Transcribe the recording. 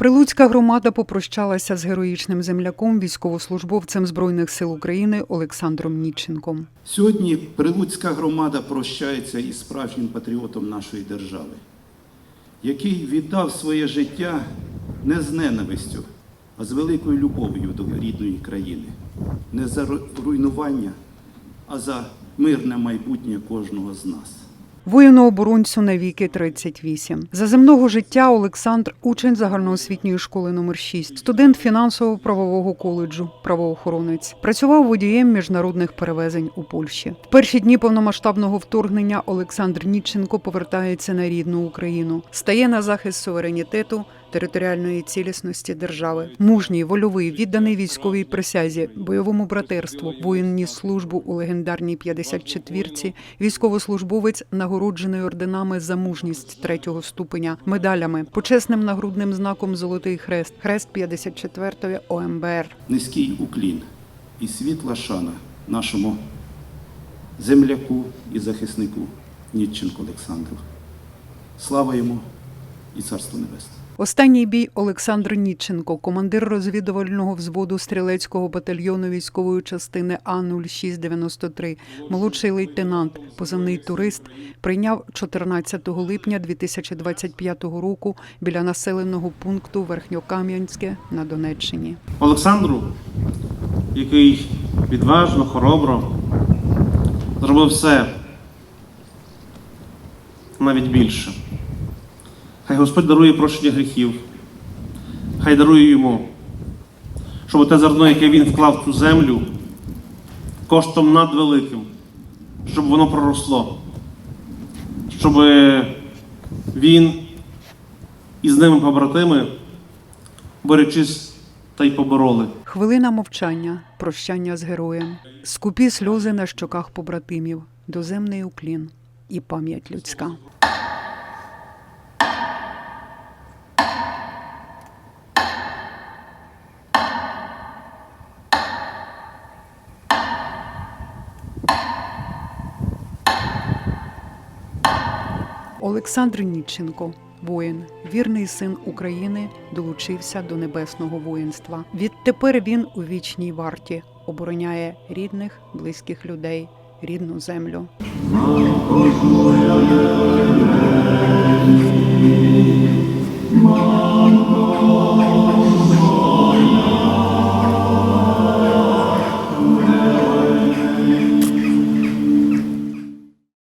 Прилуцька громада попрощалася з героїчним земляком, військовослужбовцем Збройних сил України Олександром Ніченком. Сьогодні Прилуцька громада прощається із справжнім патріотом нашої держави, який віддав своє життя не з ненавистю, а з великою любов'ю до рідної країни, не за руйнування, а за мирне майбутнє кожного з нас. Воїну-оборонцю на віки 38. За земного життя Олександр учень загальноосвітньої школи номер 6, студент фінансово-правового коледжу, правоохоронець. Працював водієм міжнародних перевезень у Польщі. В перші дні повномасштабного вторгнення Олександр Ніченко повертається на рідну Україну, стає на захист суверенітету. Територіальної цілісності держави, мужній, вольовий, відданий військовій присязі, бойовому братерству, воїн службу у легендарній 54-ці, військовослужбовець нагороджений орденами за мужність третього ступеня, медалями, почесним нагрудним знаком Золотий Хрест, хрест 54-ї ОМБР. Низький уклін і світла шана нашому земляку і захиснику Нітченку Олександру. Слава йому і царство небесне. Останній бій Олександр Ніченко, командир розвідувального взводу стрілецького батальйону військової частини А 0693 молодший лейтенант, позивний турист, прийняв 14 липня 2025 року біля населеного пункту Верхньокам'янське на Донеччині. Олександру, який відважно, хоробро зробив все, навіть більше. Хай Господь дарує прощення гріхів, хай дарує йому, щоб те зерно, яке він вклав в цю землю, коштом надвеликим, щоб воно проросло, щоб він і з ними побратими, борючись та й побороли. Хвилина мовчання, прощання з героєм, скупі сльози на щоках побратимів, доземний уклін і пам'ять людська. Олександр Ніченко, воїн, вірний син України, долучився до небесного воїнства. Відтепер він у вічній варті обороняє рідних, близьких людей, рідну землю.